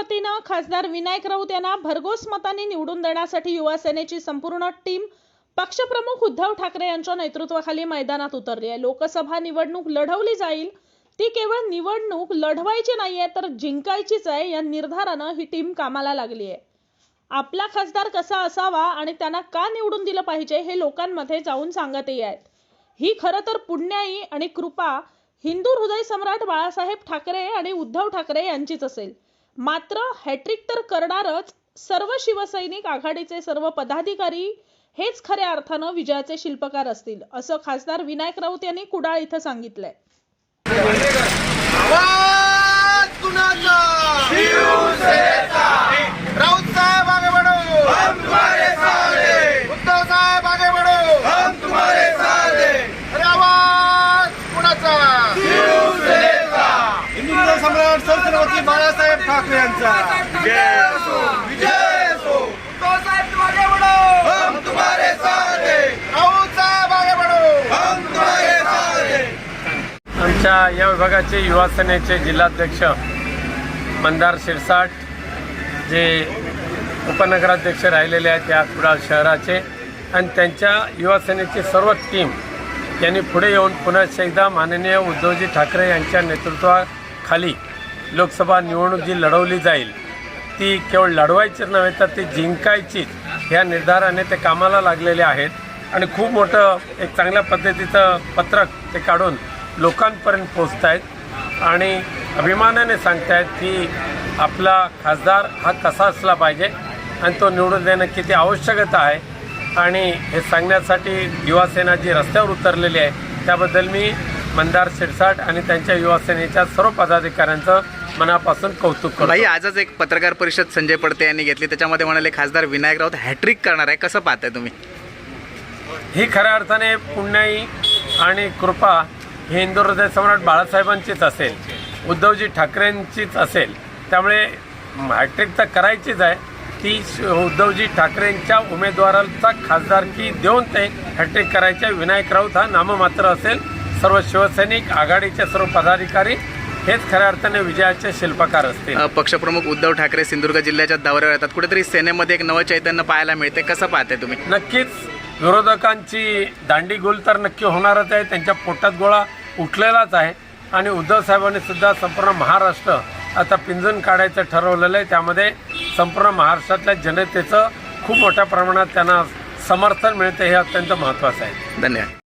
वतीनं खासदार विनायक राऊत यांना भरघोस मतांनी निवडून देण्यासाठी युवासेनेची संपूर्ण टीम पक्षप्रमुख उद्धव ठाकरे यांच्या नेतृत्वाखाली मैदानात उतरली आहे. लोकसभा निवडणूक लढवली जाईल. ती केवळ निवडणूक लढवायची नाहीये तर जिंकायचीच आहे या निर्धारानं ही टीम कामाला लागली आहे. आपला खासदार कसा असावा आणि त्यांना का निवडून दिलं पाहिजे हे लोकांमध्ये जाऊन सांगतही आहेत. ही खरं तर पुण्याई आणि कृपा हिंदू हृदय सम्राट बाळासाहेब ठाकरे आणि उद्धव ठाकरे यांचीच असेल. मात्र हॅट्रिक तर करणारच. सर्व शिवसैनिक आघाडीचे सर्व पदाधिकारी हेच खऱ्या अर्थानं विजयाचे शिल्पकार असतील असं खासदार विनायक राऊत यांनी कुडाळ इथं सांगितलंय आवाज कुणाचा राऊत साहेब आगे बढ़ो हम तुम्हारे साथ उद्धव साहेब आगे बढ़ो हम तुम्हारे साथ अरे आवाज कुणाचा हिंदू सम्राट छत्रपती बाळासाहेब ठाकरे यांचा. विजय असो हम तुम्हारे साथ आमच्या या विभागाचे युवा सेनेचे जिल्हाध्यक्ष मंदार शिरसाट जे उपनगराध्यक्ष राहिलेले आहेत या कुडाळ शहराचे. आणि त्यांच्या युवा सेनेची सर्व टीम यांनी पुढे येऊन पुन्हा एकदा माननीय उद्धवजी ठाकरे यांच्या नेतृत्वाखाली लोकसभा निवडणूक जी लढवली जाईल ती केवळ लढवायचीच नव्हे तर ती जिंकायचीच ह्या निर्धाराने ते कामाला लागलेले आहेत. आणि खूप मोठं एक चांगल्या पद्धतीचं पत्रक ते काढून लोकांपर्यंत पोचत आहेत आणि अभिमानाने सांगतायत की आपला खासदार हा कसा असला पाहिजे आणि तो निवडून देणं किती आवश्यकता आहे. आणि हे सांगण्यासाठी युवासेना जी रस्त्यावर उतरलेली आहे त्याबद्दल मी मंदार शिरसाट आणि त्यांच्या युवासेनेच्या सर्व पदाधिकाऱ्यांचं मनापासून कौतुक करतो. भाई आजच एक पत्रकार परिषद संजय पडते यांनी घेतली. त्याच्यामध्ये म्हणाले खासदार विनायक राऊत हॅट्रिक करणार आहे. कसं पाहताय तुम्ही? ही खऱ्या अर्थाने पुण्याई आणि कृपा ही हिंदू हृदय सम्राट बाळासाहेबांचीच असेल. उद्धवजी ठाकरेंचीच असेल. त्यामुळे हॅट्रिक तर करायचीच आहे. ती उद्धवजी ठाकरेंच्या उमेदवाराचा खासदारकी देऊन ते हॅट्रिक करायचे. विनायक राऊत हा नाममात्र असेल. सर्व शिवसैनिक आघाडीचे सर्व पदाधिकारी हेच खऱ्या अर्थाने विजयाचे शिल्पकार असतील. पक्षप्रमुख उद्धव ठाकरे सिंधुदुर्ग जिल्ह्याच्या दौऱ्यावर येतात. कुठेतरी सेनेमध्ये एक नवं चैतन्य पाहायला मिळते. कसं पाहताय तुम्ही? नक्कीच विरोधकांची दांडीगुल तर नक्की होणारच आहे. त्यांच्या पोटात गोळा उठलेलाच आहे. आणि उद्धव साहेबांनी सुद्धा संपूर्ण महाराष्ट्र आता पिंजून काढायचं ठरवलेलं आहे. त्यामध्ये संपूर्ण महाराष्ट्रातल्या जनतेचं खूप मोठ्या प्रमाणात त्यांना समर्थन मिळते हे अत्यंत महत्त्वाचं आहे. धन्यवाद.